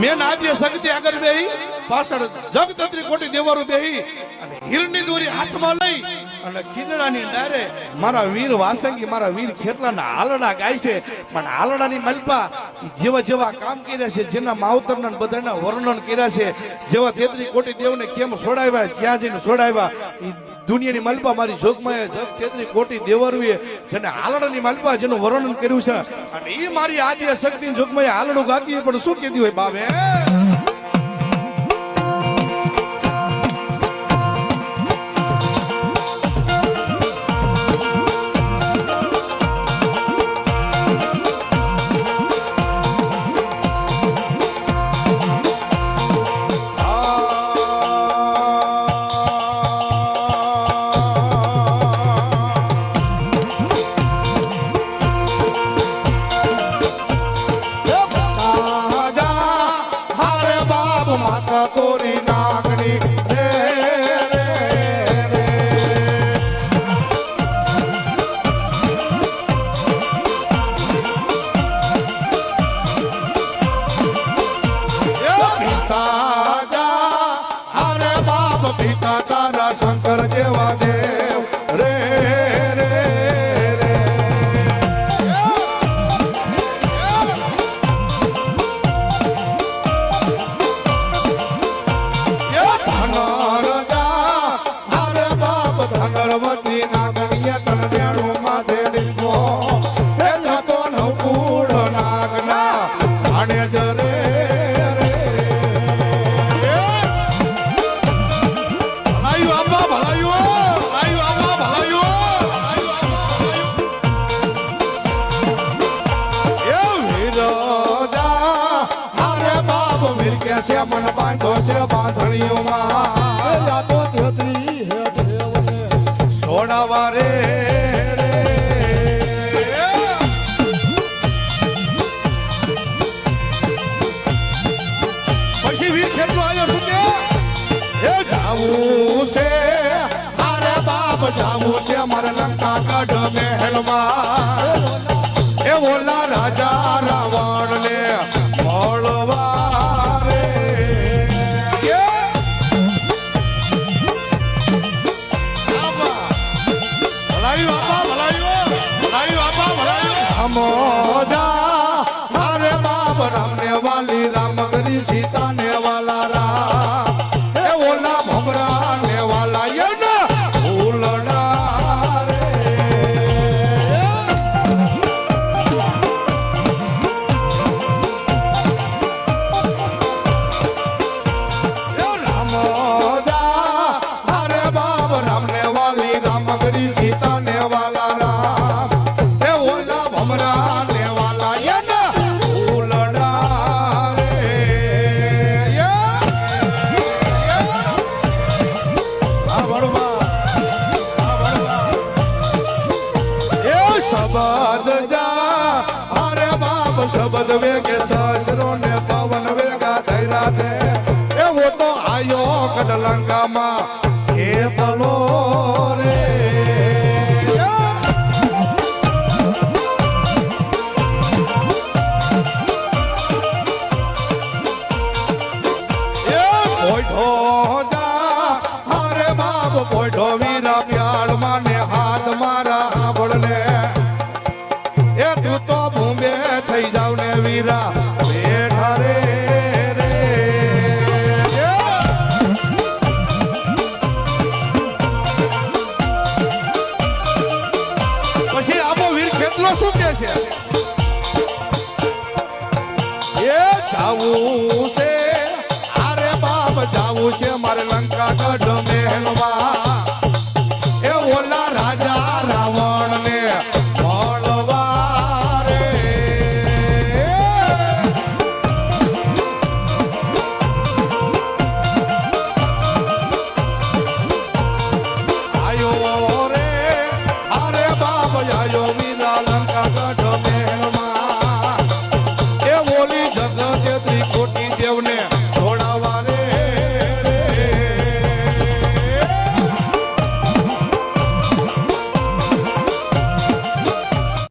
Main આજે શક્તિ આગળ બેહી, પાછળ જગતત્રી કોટી દેવારું બેહી, અને હીરની દોરી હાથમાં લઈ, અને ખીજડાની ડારે મારા વીર વાસંગી, મારા વીર ખેતલાના હાલડા ગાય છે. પણ હાલડાની મલપા જેવા જેવા કામ કર્યા છે, જેના માવતરના બધાના વર્ણન કર્યા છે. જેવા તેત્રી કોટી દેવને કેમ છોડાવ્યા, જ્યાં જઈને છોડાવ્યા દુનિયાની મલપા મારી જોગમાં જગ તેત્રી કોટી દેવરવીએ જેને હાલડાની મલપા જેનું વર્ણન કર્યું છે. અને એ મારી આદ્ય શક્તિ જોગમાં હાલડું ગાતી પણ શું કીધું હોય બાબે છે મન બાંધો છે બાંધણીઓમાં જાતો તેત્રી હે દેવને. સોડાવા રે રે. પછી વીર આવ્યો કે? એ જાવું છે હારે બાપ જાવું છે મારે લંકા ગઢ મહેલમાં. એ ઓલા. રાજા રાવણ ને ભલાયું હરે મારે રામ રામને વાલી રામ ગરી સીતા ને શબદ જા. અરે બાપ શબદ વેગે, સાસરો ને પવન વેગા ધૈરા દે એવો તો આયો કડલંગામાં હે પલો રે પોઈઠો વીરા વીર શું કે છે? એ જાવું છે